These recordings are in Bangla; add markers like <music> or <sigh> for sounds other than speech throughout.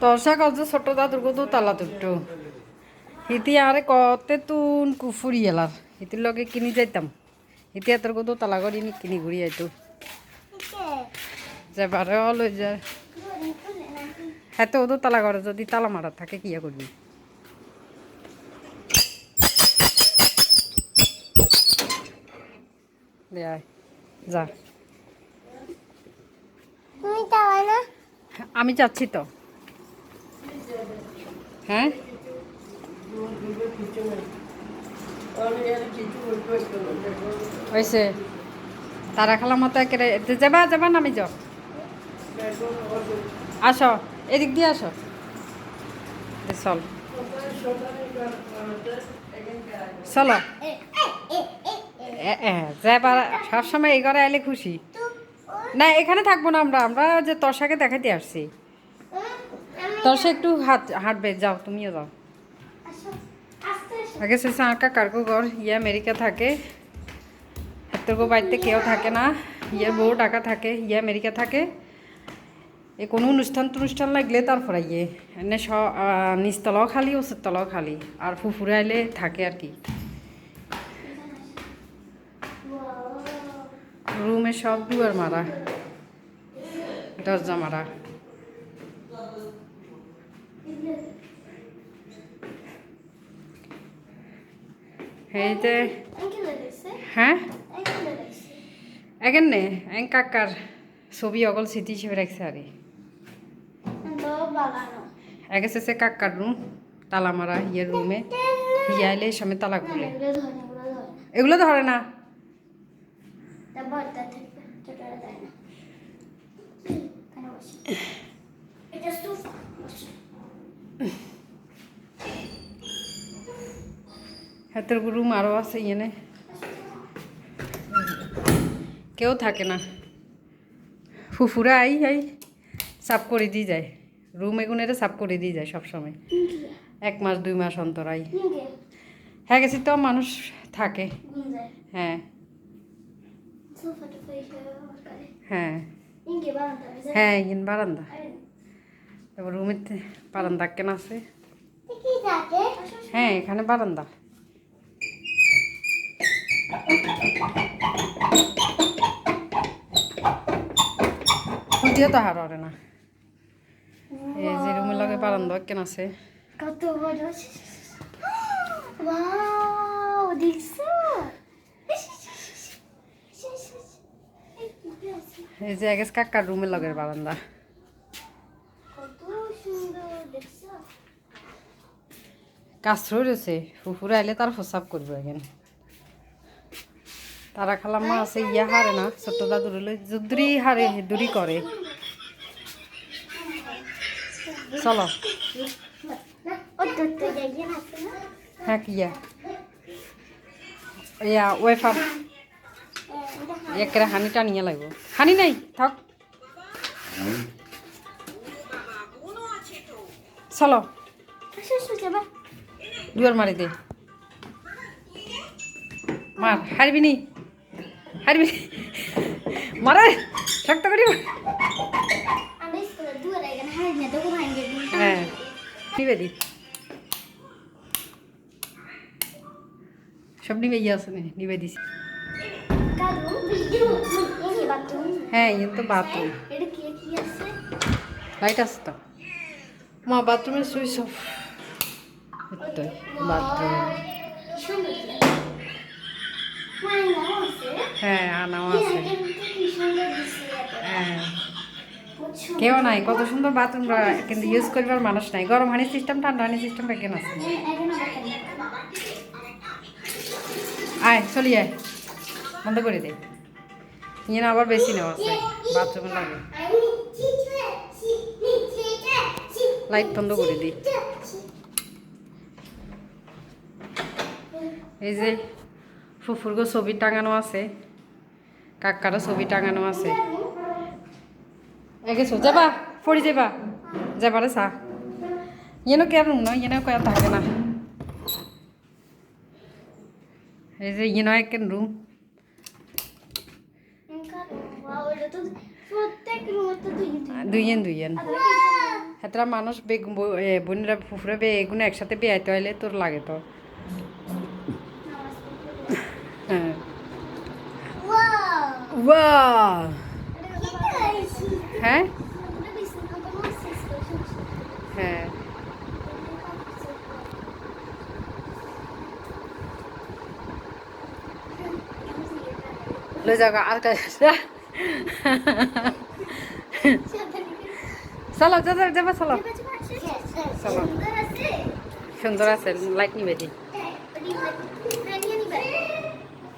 তরসা কত ছোট দাদুর কত তালা তুট্টু হিতি আরে কতে তুন কুফুরি এলার। হিতির লগে কিনি যাইতাম। হিতি এত কত তালা করি নি কিনি ঘুরি আইতো। যাবারে লই যায় হ্যাঁ তো ওদের তালা করে যদি তালা মারা থাকে কি করবি? যা। আমি যাচ্ছি তো। হ্যাঁ? হয়েছে। তারা খালা মতো একেবারে যাবা যাবা, নামি যাও। আসো, এদিক দিয়ে আসো। চল। চলো। যাবার সবসময় এই ঘরে আইলে খুশি। না, এখানে থাকব না আমরা আমরা যে তর্ষাকে দেখাতে আসছি। তর্ষা একটু হাত হাঁটবে যাও তুমিও যাও। আগে শেষে আঁকা কারকো ঘর ইয়ে আমেরিকা থাকে। এতগো বাড়িতে কেউ থাকে না ইয়ে বউ টাকা থাকে ইয়ে আমেরিকা থাকে। এ কোনো অনুষ্ঠান টনুষ্ঠান লাগলে তারপরে ইয়ে এনে স নিচতলাও খালি ওষুধ তলাও খালি আর ফুফুরে আইলে থাকে আর কি। রুমে সব দুয়ার মারা দরজা মারা। এই যে হ্যাঁ এখন নে এন কাকার ছবি অকল স্মৃতি হিসেবে রাখছে আরে আগে শেষে কাকার রুম তালা মারা ইয়ের রুমে ইয়ে আইলে সামনে তালা খুলে এগুলো ধরে না তারপর তার থেকে ছোটরা দেয় না কেন বসে এটা সোফা বসে হাতের রুম আরও আছে ইয়েনে কেউ থাকে না। ফুফুরা আই আই সাফ করে দিয়ে যায়। রুম এগুনেরে সাফ করে দিয়ে যায় সবসময়। এক মাস দুই মাস অন্তর আই। হ্যাঁ গেছি তো মানুষ থাকে। হ্যাঁ। হ্যাঁ। হ্যাঁ ইন বারান্দা। তারপর রুমের বারান্দা কেন আছে? হ্যাঁ এখানে বারান্দা। খুঁটিও তো হার না। এই যে রুমের লগে বারান্দা কেন আছে। কত বড় ওয়াও দেখছ এই যে আগে কাকার রুমের লগের বারান্দা। কাজ রয়েছে ফুফুরে আইলে তার প্রসাব করব এখন। তারা খালাম্মা আছে ইয়া হারে না ছোট দাদুর যুদ্রি হারে দূরি করে। চলো। হ্যাঁ কি ইয়া? ওয়েফার। একেবারে হানি টানিয়ে লাগবো। হানি নাই, থাক। চলো। দুয়ার মারি দে। মার, হারবি নি? হারবি। মারে শক্ত করি। হ্যাঁ। নিবে দি। সব নিবে ইয়ে আছে নিবে দিছি। হ্যাঁ ইয়ে তো বাথরুম। লাইট আছে তো? মা বাথরুমের সুইচ অফ। বাথরুম। হ্যাঁ আনাও আছে। হ্যাঁ। কেউ নাই, কত সুন্দর বাথরুম কিন্তু ইউজ করবার মানুষ নাই। গরম হানি সিস্টেম ঠান্ডা হানি সিস্টেম কেন আছে? আয়, চলি আয়। বন্ধ করে দে। ইয়ে আবার বেশি নেওয়া আছে। বাথরুমে লাগে। লাইট বন্ধ করে দিই এই যে ফুফুরগো ছবি টাঙানো আছে, কাকারও ছবি টাঙানো আছে। এগেছো যাবা, পড়ি যাবা। যাবারে চা। ইয়েনো কে রুম নয় ইয়েনো কয়া থাকে না। এই যে ইয়েনো এক রুম দুইয়েন দুইয়েন। দুই হেতরা মানুষ বেগুন বোনেরা, ফুফুরে বেগুন একসাথে বেয়াইতে হইলে তোর লাগে তো। হ্যাঁ. হ্যাঁ? হ্যাঁ। লই যাও গা, আর কা- চলো যাবা যাবা চলো Sama. সুন্দর আছে। লাইট নিবে দি।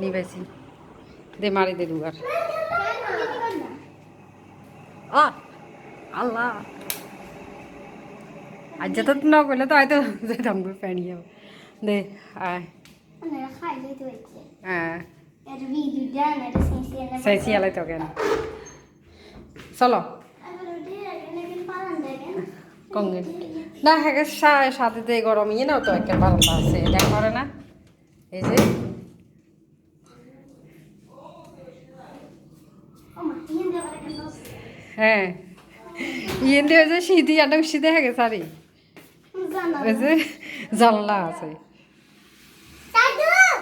নিবেছি দে মারি দে দুবার। আল্লাহ। আজ যত না করলে তো হয়তো যেতাম গো প্যানি যাব। দে হ্যাঁ। সেই শিয়ালাই তো কেন? চলো। কঙ্গেন না হ্যাঁ সাথে গরম ইয়ে নাও তো, একটা বারান্দা আছে, এটা করে না? এই যে। হ্যাঁ। ইয়ে দিয়ে যে শীতি আটক শীতে হয়ে গেছে আরে। ওই যে জানলা আছে।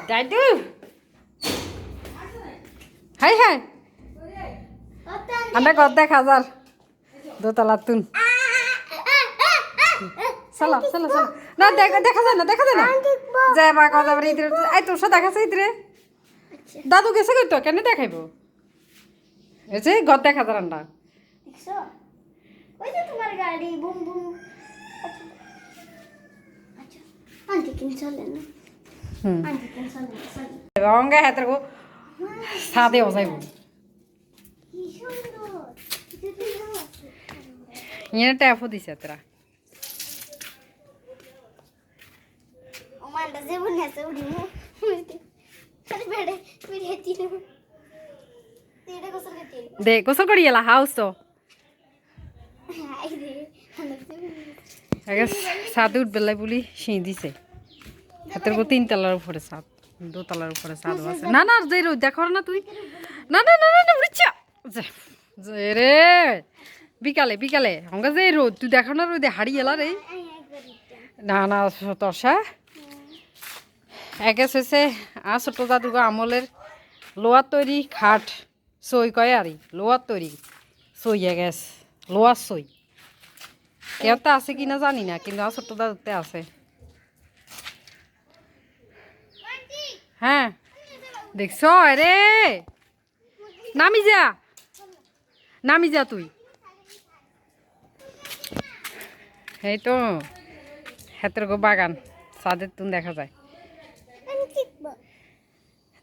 দাদু! Hi hi. আমরা গদ দেখা যার দোতলা তুন। চলো চলো চলো। না দেখা দেখা যায় না দেখা যায় না। যায় বা কথা বলে ইতরে এই তোর সাথে দেখাছে ইতরে দাদু গেছে কই তো? কেন দেখাইবো? এই যে গদ দেখা আমরা দেখছ? ওই যে তোমার গাড়ি বুম বুম। আচ্ছা। না। না চলে। অঙ্গে হাতের গো সাদে আছে। ইয়ে ট্যাপও দিছে তোরা ও মান্ডা যে বনে আছে আরে বেড়ে বেড়ে তিনু তিনটা গোসল করতে দে গোসল করি এলা হাউস তো সাদে উঠবেলাই বলি সিঁ দিছে হাতের গো তিন তলার উপরে সাদ দোতলার উপরে সাদ আছে না না যে দেখো না তুই না না না না উড়িচ্ছা যে রে বিকালে বিকালে আমাকে যে রোদ তুই দেখো না রোদে হারিয়ে এলা রে না না তর্ষা একে শেষে আ ছোট দাদুগো আমলের লোহার তৈরি খাট সই কয় আরি লোহার তৈরি সই গেছ লোহার সই কেউতে আছে কিনা জানি না কিন্তু আমার ছোট দাদুতে আছে হ্যাঁ দেখছ রে নামি যা নামি যা তুই এই তো হেতের গো বাগান সাদের তুন দেখা যায়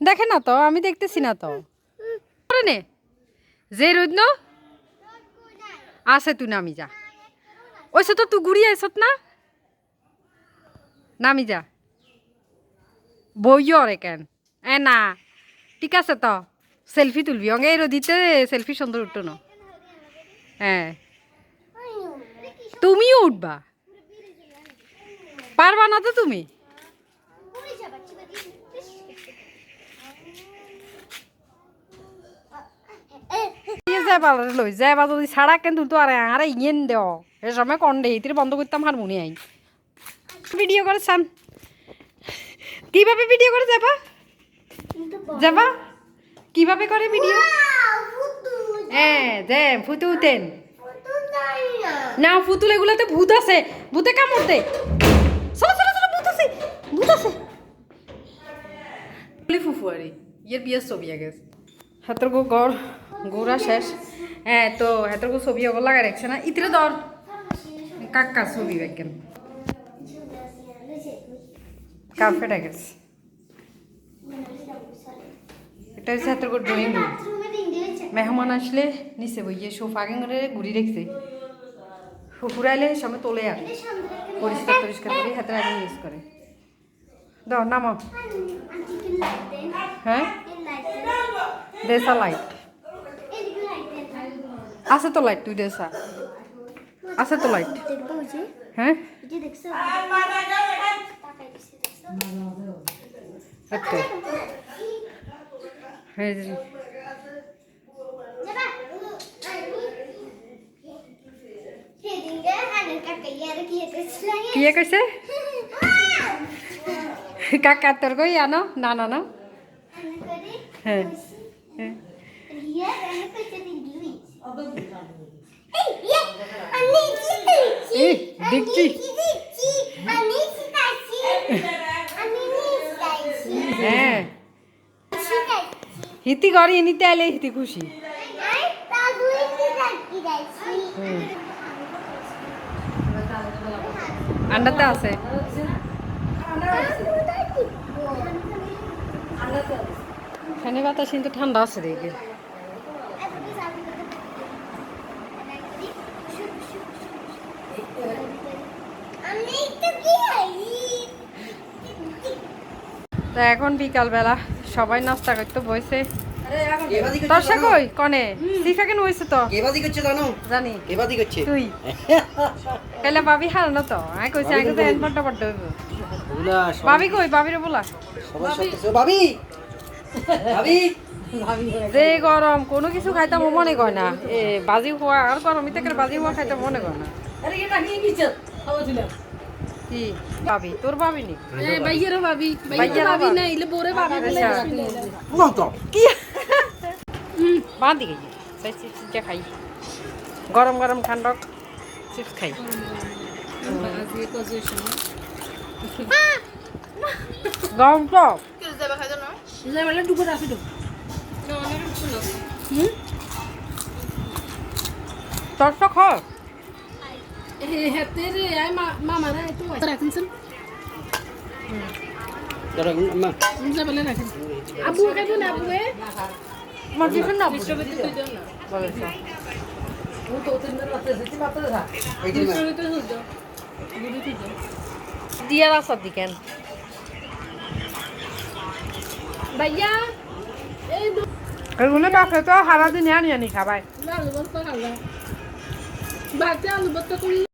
দেখে না তো আমি দেখতেছি না তো করে নে যে রোদ ন? আছে তুই নামি যা। ওইসব তো তুই ঘুরিয়ে আইসত না? নামি যা। বইও রে কেন? এ না, ঠিক আছে তো। সেলফি তুলবি। অঙ্গে এই রোদিতে সেলফি সুন্দর উঠতো না। হ্যাঁ তুমিও উঠবা। পারবা না তো তুমি? যাবা লই যাবা যদি ছাড়া কিন্তু তো আরে আরে ইয়েন দেও। এ সময় কন দে ইতির বন্ধ করতাম হারমোনি আই ভিডিও করে চান কীভাবে ভিডিও করে যাবা? যাবা? কীভাবে করে ভিডিও হ্যাঁ দে ফুটু উঠেন। না ফুতুল এগুলোতে ভূত আছে। ভূতে কামড় দে। চলো চলো চলো, ভূত আছে। ভূত আছে। বলি ফুফু আরে ইয়ের বিয়ের ছবি আগে গো গড় গোড়া শেষ। হ্যাঁ তো গো ছবি ওগুলো লাগাই রাখছে না। ইতিরে দর কাকা ছবি বেকেন কার্পেট গেছে এটা হচ্ছে গো ড্রয়িং রুম মেহমান আসলে নিচে বইয়ে সোফা করে ঘুরি রেখেছে। ফুফুরাইলে সময় তোলে আর। পরিষ্কার পরিষ্কার করে হাতের আগে ইউজ করে। দাও নামো। হ্যাঁ? দেশা লাইট। আছে তো লাইট তুই দেশা আছে তো লাইট। হ্যাঁ? ইয়ার কি হতেছিল কাকা তোর কই আনো? না? না না হ্যাঁ। রিয়া আমি কইতে দিলি এই ইয়ে আমি কি দিচ্ছি এই, দেখছি। হ্যাঁ। হিতি ঘরে নিতে আইলে হিতি খুশি। আন্ডাতে আছে। ফ্যানে বাতাস কিন্তু ঠান্ডা আছে দেখে। তো কি হই তো এখন বিকালবেলা সবাই নাস্তা করতে বসে এবাদি করছে তোর সে জানো? কই? কনে? সিফা কেন হয়েছে তো? এবাদি করছে জানো? জানি। এবাদি করছে? তুই। <laughs> কাইলে বাবি তো? কইছি হইব বাবি কই? বাবিরে বলা। ভাবি যে গরম কোনো কিছু খাইতে মনে কয় না। এ বাজি হওয়া আর গরম ইতে বাজি হওয়া খাইতে মনে কয় না। কি ভাবি তোর ভাবি নি? বাইয়েরও ভাবি। বাইয়ের বাইয়েরও ভাবি ভাবি। না ইলে বোরে ভাবি বলে আচ্ছা। তো। কি? বাঁধি গেছি সেই চিপসটা খাই। গরম গরম ঠান্ডা চিপস খাই। গরম তো তোর তো আবু খাইবো না আবু এ মাঝে না। দিয়া রাস্তার দিকে ভাইয়া এগুলো কাছে তো সারাদিন আনি আনি খাবাই আলু বস্তা খালা ভাতে আলু বস্তা করলে